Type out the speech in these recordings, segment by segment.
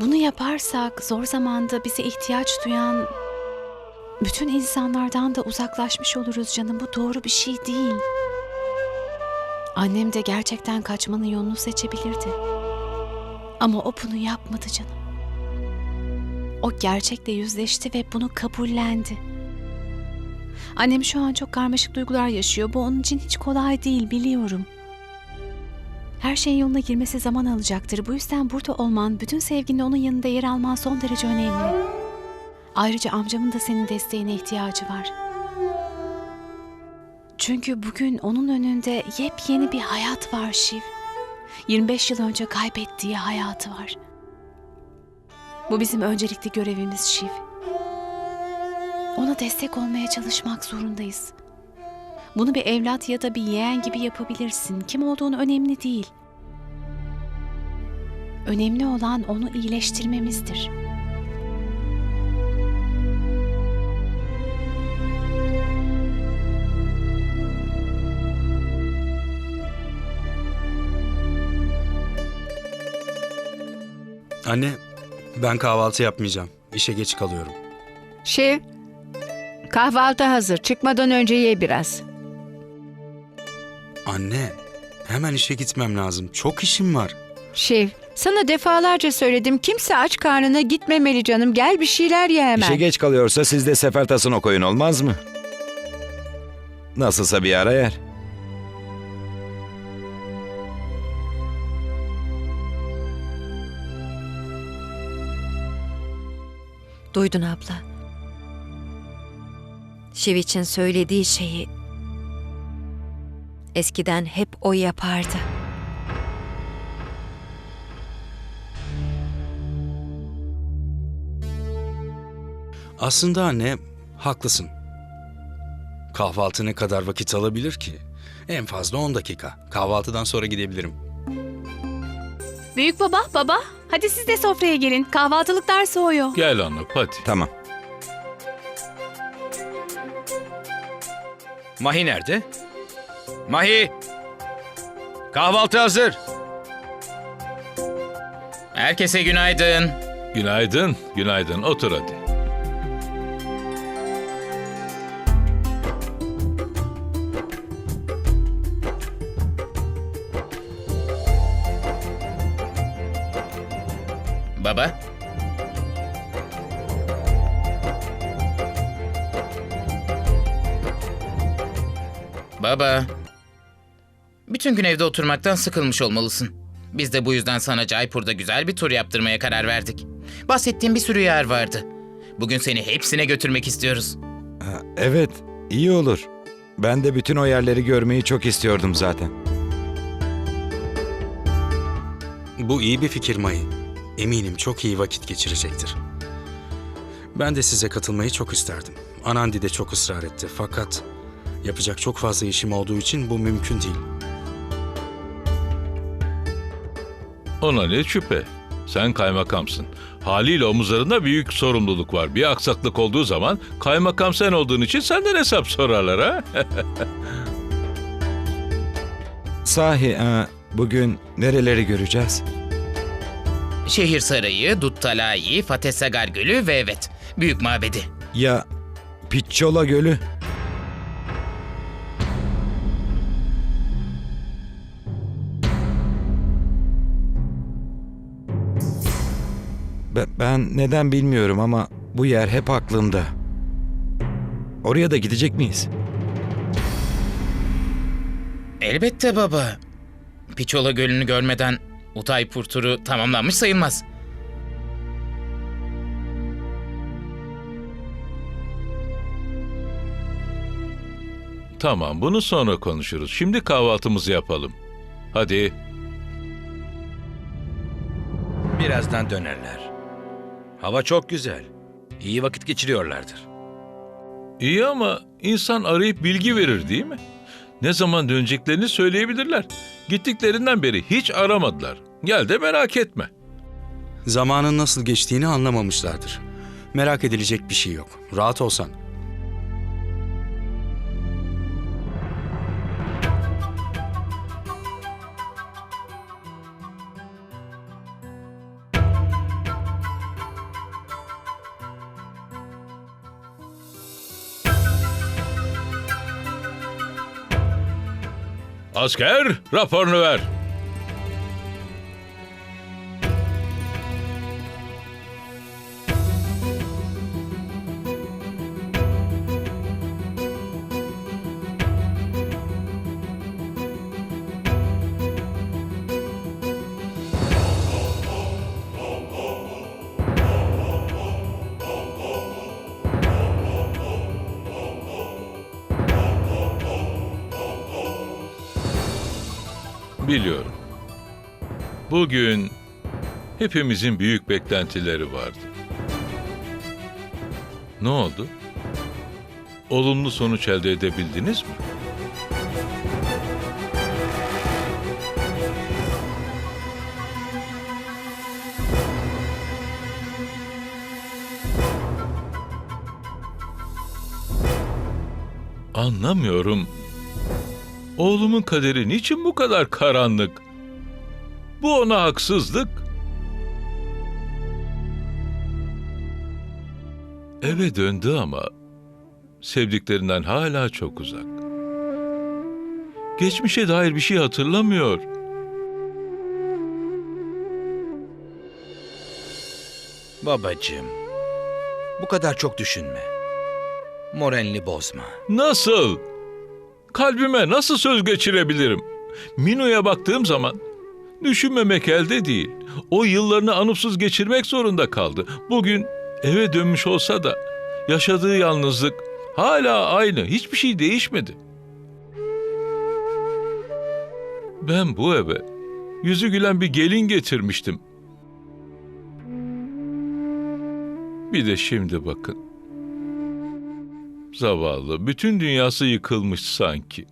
Bunu yaparsak zor zamanda bize ihtiyaç duyan bütün insanlardan da uzaklaşmış oluruz canım. Bu doğru bir şey değil. Annem de gerçekten kaçmanın yolunu seçebilirdi. Ama o bunu yapmadı canım. O gerçekle yüzleşti ve bunu kabullendi. Annem şu an çok karmaşık duygular yaşıyor. Bu onun için hiç kolay değil biliyorum. Her şeyin yoluna girmesi zaman alacaktır. Bu yüzden burada olman, bütün sevginle onun yanında yer alman son derece önemli. Ayrıca amcamın da senin desteğine ihtiyacı var. Çünkü bugün onun önünde yepyeni bir hayat var Şiv. 25 yıl önce kaybettiği hayatı var. Bu bizim öncelikli görevimiz Şiv. Ona destek olmaya çalışmak zorundayız. Bunu bir evlat ya da bir yeğen gibi yapabilirsin. Kim olduğunu önemli değil. Önemli olan onu iyileştirmemizdir. Anne, ben kahvaltı yapmayacağım. İşe geç kalıyorum. Şev, kahvaltı hazır. Çıkmadan önce ye biraz. Anne, hemen işe gitmem lazım. Çok işim var. Şev, sana defalarca söyledim. Kimse aç karnına gitmemeli canım. Gel bir şeyler ye hemen. İşe geç kalıyorsa siz de sefer tasını koyun olmaz mı? Nasılsa bir ara yer. Duydun abla. Şiv için söylediği şeyi eskiden hep o yapardı. Aslında anne, haklısın. Kahvaltı ne kadar vakit alabilir ki? En fazla 10 dakika. Kahvaltıdan sonra gidebilirim. Büyük baba, baba, hadi siz de sofraya gelin. Kahvaltılıklar soğuyor. Gel Anup hadi. Tamam. Mahi nerede? Mahi! Kahvaltı hazır. Herkese günaydın. Günaydın, günaydın. Otur hadi. Baba. Baba. Bütün gün evde oturmaktan sıkılmış olmalısın. Biz de bu yüzden sana Jaipur'da güzel bir tur yaptırmaya karar verdik. Bahsettiğim bir sürü yer vardı. Bugün seni hepsine götürmek istiyoruz. Ha, evet, iyi olur. Ben de bütün o yerleri görmeyi çok istiyordum zaten. Bu iyi bir fikir Mayı. Eminim çok iyi vakit geçirecektir. Ben de size katılmayı çok isterdim. Anandi de çok ısrar etti fakat yapacak çok fazla işim olduğu için bu mümkün değil. Ona ne şüphe. Sen kaymakamsın. Haliyle omuzlarında büyük sorumluluk var. Bir aksaklık olduğu zaman kaymakam sen olduğun için senden hesap sorarlar ha. Sahi, e, bugün nereleri göreceğiz? Şehir Sarayı, Duttalai, Fatehsagar Gölü ve evet, Büyük Mabedi. Ya Picciola Gölü? Be- Ben neden bilmiyorum ama bu yer hep aklımda. Oraya da gidecek miyiz? Elbette baba. Piçola Gölü'nü görmeden Utaypur turu tamamlanmış sayılmaz. tamam bunu sonra konuşuruz. Şimdi kahvaltımızı yapalım. Hadi. Birazdan dönerler. Hava çok güzel. İyi vakit geçiriyorlardır. İyi ama insan arayıp bilgi verir değil mi? Ne zaman döneceklerini söyleyebilirler. Gittiklerinden beri hiç aramadılar. Gel de merak etme. Zamanın nasıl geçtiğini anlamamışlardır. Merak edilecek bir şey yok. Rahat olsan. Asker raporunu ver. Biliyorum. Bugün hepimizin büyük beklentileri vardı. Ne oldu? Olumlu sonuç elde edebildiniz mi? Anlamıyorum. Oğlumun kaderi niçin bu kadar karanlık? Bu ona haksızlık. Eve döndü ama sevdiklerinden hala çok uzak. Geçmişe dair bir şey hatırlamıyor. Babacığım, bu kadar çok düşünme. Moralini bozma. Nasıl? Kalbime nasıl söz geçirebilirim? Minu'ya baktığım zaman düşünmemek elde değil. O yıllarını anıpsız geçirmek zorunda kaldı. Bugün eve dönmüş olsa da yaşadığı yalnızlık hala aynı. Hiçbir şey değişmedi. Ben bu eve yüzü gülen bir gelin getirmiştim. Bir de şimdi bakın. Zavallı, bütün dünyası yıkılmış sanki.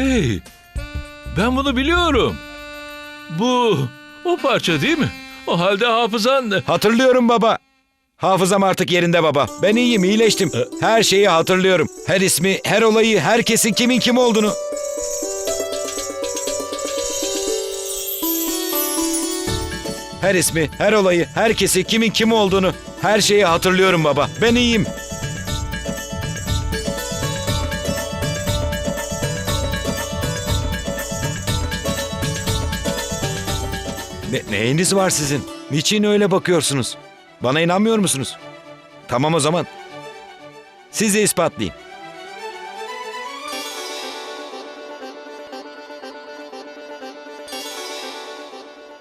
Hey! Ben bunu biliyorum. Bu o parça değil mi? O halde hafızan Hatırlıyorum baba. Hafızam artık yerinde baba. Ben iyiyim, iyileştim. Her şeyi hatırlıyorum. Her ismi, her olayı, herkesin kimin kim olduğunu. Her ismi, her olayı, herkesi, kimin kim olduğunu, her şeyi hatırlıyorum baba. Ben iyiyim. Ne, neyiniz var sizin? Niçin öyle bakıyorsunuz? Bana inanmıyor musunuz? Tamam o zaman. Size ispatlayayım.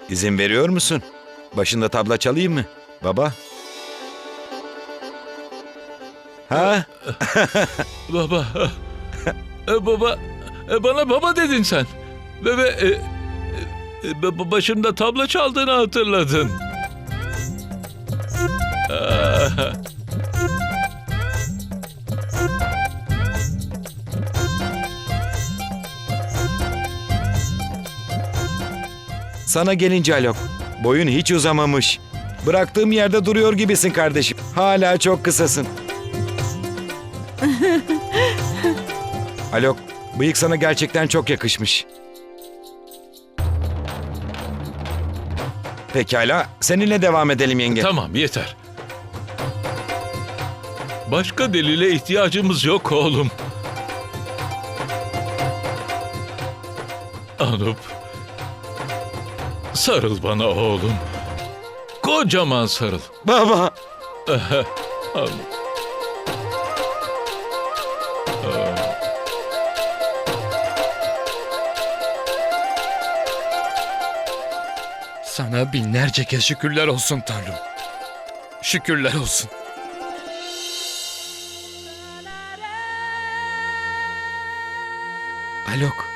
İzin veriyor musun? Başında tabla çalayım mı? Baba? Ha? baba e, baba e, bana baba dedin sen. Ve ve e, başında tabla çaldığını hatırladın. Sana gelince Alok, boyun hiç uzamamış. Bıraktığım yerde duruyor gibisin kardeşim. Hala çok kısasın. Alok, bıyık sana gerçekten çok yakışmış. Pekala, seninle devam edelim yenge. Tamam yeter. Başka delile ihtiyacımız yok oğlum. Anup. Sarıl bana oğlum. Kocaman sarıl. Baba. Sana binlerce kez şükürler olsun Tanrım. Şükürler olsun. Alok.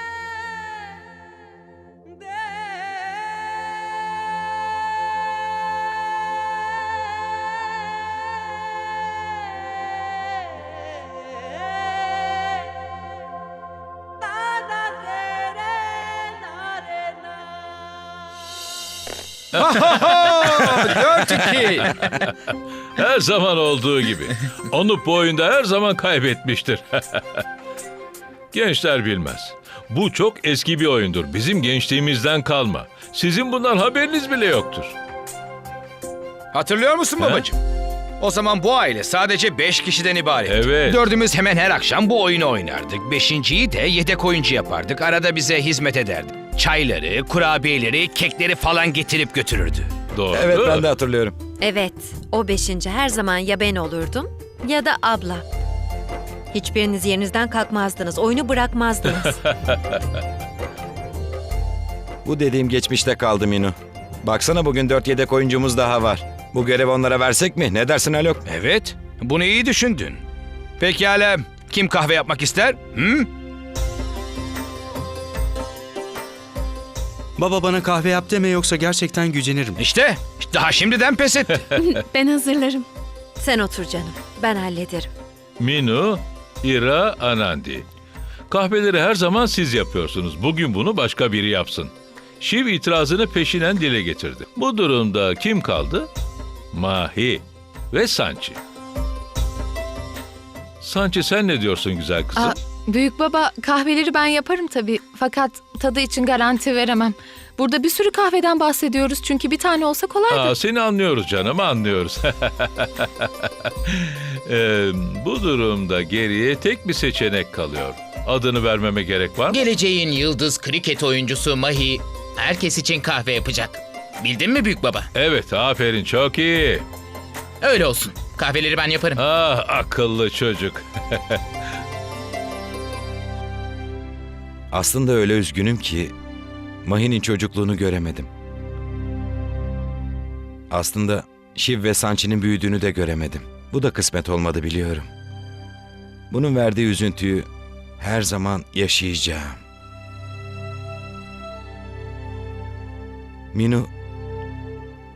Dört iki. Her zaman olduğu gibi. Onu bu oyunda her zaman kaybetmiştir. Gençler bilmez. Bu çok eski bir oyundur. Bizim gençliğimizden kalma. Sizin bundan haberiniz bile yoktur. Hatırlıyor musun babacığım? O zaman bu aile sadece beş kişiden ibaret. Evet. Dördümüz hemen her akşam bu oyunu oynardık. Beşinciyi de yedek oyuncu yapardık. Arada bize hizmet ederdi. Çayları, kurabiyeleri, kekleri falan getirip götürürdü. Doğru. Evet ben de hatırlıyorum. Evet, o beşinci her zaman ya ben olurdum ya da abla. Hiçbiriniz yerinizden kalkmazdınız, oyunu bırakmazdınız. Bu dediğim geçmişte kaldı Minu. Baksana bugün dört yedek oyuncumuz daha var. Bu görevi onlara versek mi? Ne dersin Alok? Evet, bunu iyi düşündün. Pekala, kim kahve yapmak ister? Hı? Baba bana kahve yap deme yoksa gerçekten gücenirim. İşte, daha şimdiden pes etti. Ben hazırlarım. Sen otur canım, ben hallederim. Minu, Ira, Anandi. Kahveleri her zaman siz yapıyorsunuz. Bugün bunu başka biri yapsın. Şiv itirazını peşinen dile getirdi. Bu durumda kim kaldı? Mahi ve Sanchi. Sanchi sen ne diyorsun güzel kızım? Aa, büyük baba kahveleri ben yaparım tabii. Fakat tadı için garanti veremem. Burada bir sürü kahveden bahsediyoruz çünkü bir tane olsa kolaydı. Aa, seni anlıyoruz canım, anlıyoruz. Ee, bu durumda geriye tek bir seçenek kalıyor. Adını vermeme gerek var mı? Geleceğin yıldız kriket oyuncusu Mahi herkes için kahve yapacak. Bildin mi büyük baba? Evet, aferin, çok iyi. Öyle olsun. Kahveleri ben yaparım. Ah, akıllı çocuk. Aslında öyle üzgünüm ki Mahi'nin çocukluğunu göremedim. Aslında Shiv ve Sanchi'nin büyüdüğünü de göremedim. Bu da kısmet olmadı biliyorum. Bunun verdiği üzüntüyü her zaman yaşayacağım. Minu,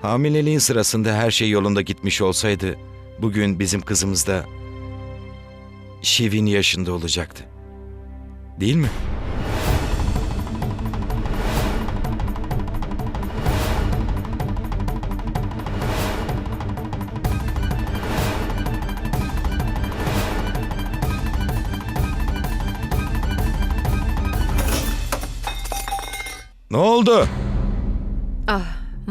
hamileliğin sırasında her şey yolunda gitmiş olsaydı bugün bizim kızımız da Shiv'in yaşında olacaktı. Değil mi?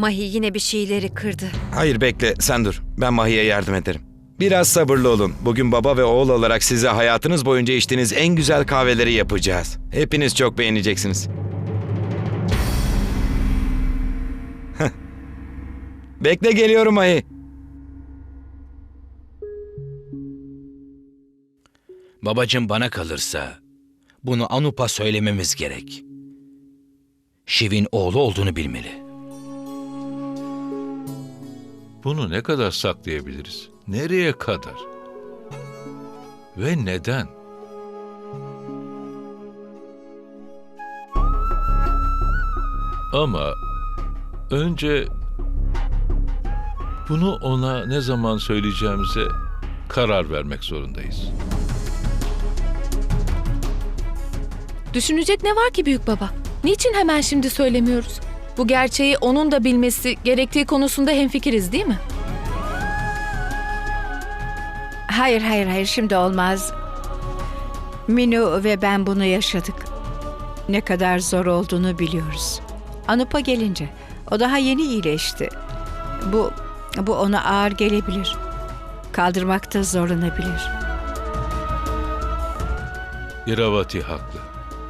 Mahi yine bir şeyleri kırdı. Hayır bekle sen dur. Ben Mahi'ye yardım ederim. Biraz sabırlı olun. Bugün baba ve oğul olarak size hayatınız boyunca içtiğiniz en güzel kahveleri yapacağız. Hepiniz çok beğeneceksiniz. Bekle geliyorum Mahi. Babacım bana kalırsa bunu Anup'a söylememiz gerek. Şiv'in oğlu olduğunu bilmeli. Bunu ne kadar saklayabiliriz? Nereye kadar? Ve neden? Ama önce bunu ona ne zaman söyleyeceğimize karar vermek zorundayız. Düşünecek ne var ki büyük baba? Niçin hemen şimdi söylemiyoruz? Bu gerçeği onun da bilmesi gerektiği konusunda hemfikiriz değil mi? Hayır hayır hayır şimdi olmaz. Minu ve ben bunu yaşadık. Ne kadar zor olduğunu biliyoruz. Anup'a gelince o daha yeni iyileşti. Bu bu ona ağır gelebilir. Kaldırmakta zorlanabilir. İravati haklı.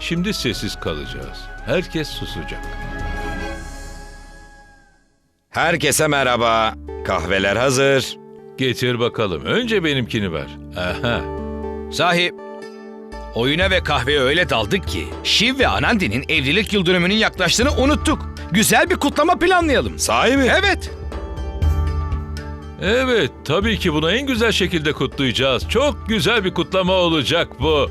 Şimdi sessiz kalacağız. Herkes susacak. Herkese merhaba. Kahveler hazır. Getir bakalım. Önce benimkini ver. Aha. Sahi oyuna ve kahveye öyle daldık ki Shiv ve Anandi'nin evlilik yıl dönümünün yaklaştığını unuttuk. Güzel bir kutlama planlayalım. Sahi mi? Evet. Evet, tabii ki bunu en güzel şekilde kutlayacağız. Çok güzel bir kutlama olacak bu.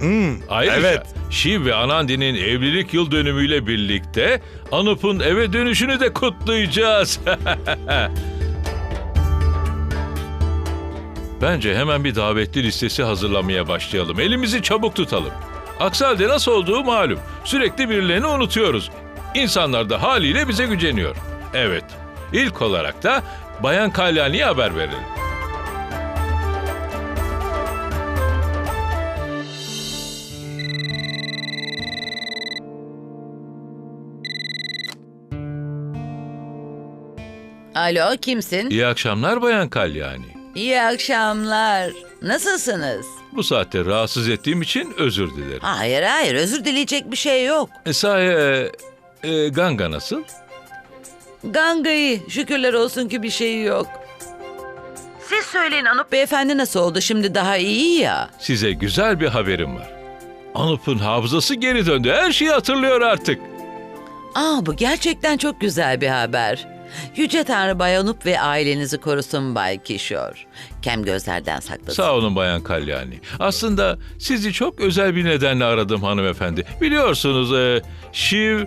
Hmm, Ayrıca evet. Shiv ve Anandi'nin evlilik yıl dönümüyle birlikte Anup'un eve dönüşünü de kutlayacağız. Bence hemen bir davetli listesi hazırlamaya başlayalım. Elimizi çabuk tutalım. Aksi halde nasıl olduğu malum. Sürekli birilerini unutuyoruz. İnsanlar da haliyle bize güceniyor. Evet, ilk olarak da Bayan Kalyani'ye haber verelim. Alo kimsin? İyi akşamlar Bayan Kalyani. İyi akşamlar. Nasılsınız? Bu saatte rahatsız ettiğim için özür dilerim. Hayır hayır özür dileyecek bir şey yok. E, sahi e, e, Ganga nasıl? Ganga'yı şükürler olsun ki bir şeyi yok. Siz söyleyin Anup beyefendi nasıl oldu şimdi daha iyi ya. Size güzel bir haberim var. Anup'un hafızası geri döndü. Her şeyi hatırlıyor artık. Aa bu gerçekten çok güzel bir haber. Yüce Tanrı Bay Anup ve ailenizi korusun Bay Kişor. Kem gözlerden saklasın. Sağ olun Bayan Kalyani. Aslında sizi çok özel bir nedenle aradım hanımefendi. Biliyorsunuz e, Shiv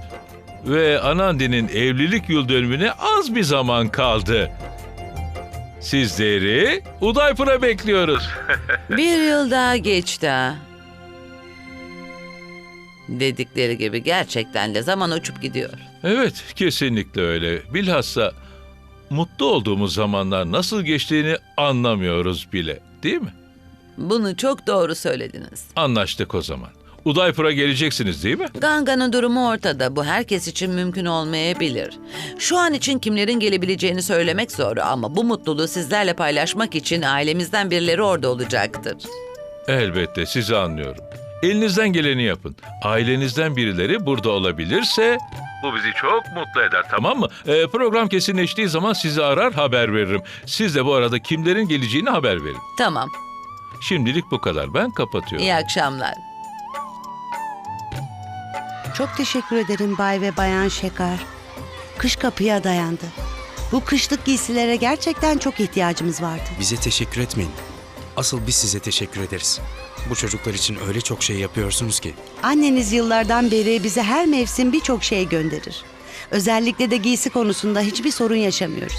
ve Anandi'nin evlilik yıl dönümüne az bir zaman kaldı. Sizleri Udaypur'a bekliyoruz. Bir yıl daha geçti ha. Dedikleri gibi gerçekten de zaman uçup gidiyor. Evet, kesinlikle öyle. Bilhassa mutlu olduğumuz zamanlar nasıl geçtiğini anlamıyoruz bile, değil mi? Bunu çok doğru söylediniz. Anlaştık o zaman. Udaypur'a geleceksiniz değil mi? Ganga'nın durumu ortada. Bu herkes için mümkün olmayabilir. Şu an için kimlerin gelebileceğini söylemek zor ama bu mutluluğu sizlerle paylaşmak için ailemizden birileri orada olacaktır. Elbette sizi anlıyorum. Elinizden geleni yapın. Ailenizden birileri burada olabilirse bu bizi çok mutlu eder tamam mı? Ee, program kesinleştiği zaman sizi arar haber veririm. Siz de bu arada kimlerin geleceğini haber verin. Tamam. Şimdilik bu kadar. Ben kapatıyorum. İyi akşamlar. Çok teşekkür ederim Bay ve Bayan Şekar. Kış kapıya dayandı. Bu kışlık giysilere gerçekten çok ihtiyacımız vardı. Bize teşekkür etmeyin. Asıl biz size teşekkür ederiz. Bu çocuklar için öyle çok şey yapıyorsunuz ki. Anneniz yıllardan beri bize her mevsim birçok şey gönderir. Özellikle de giysi konusunda hiçbir sorun yaşamıyoruz.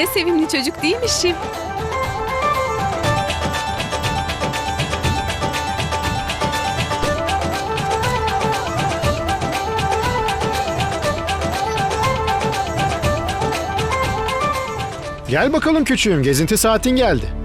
Ne sevimli çocuk değil mi Şiv? Gel bakalım küçüğüm, gezinti saatin geldi.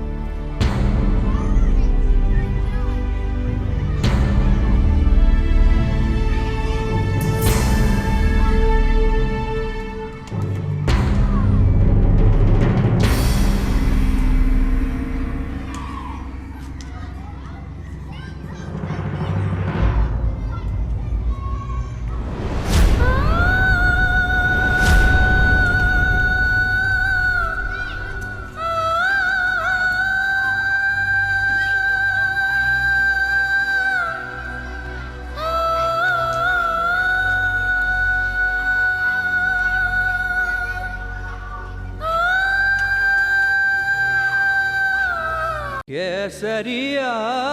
seria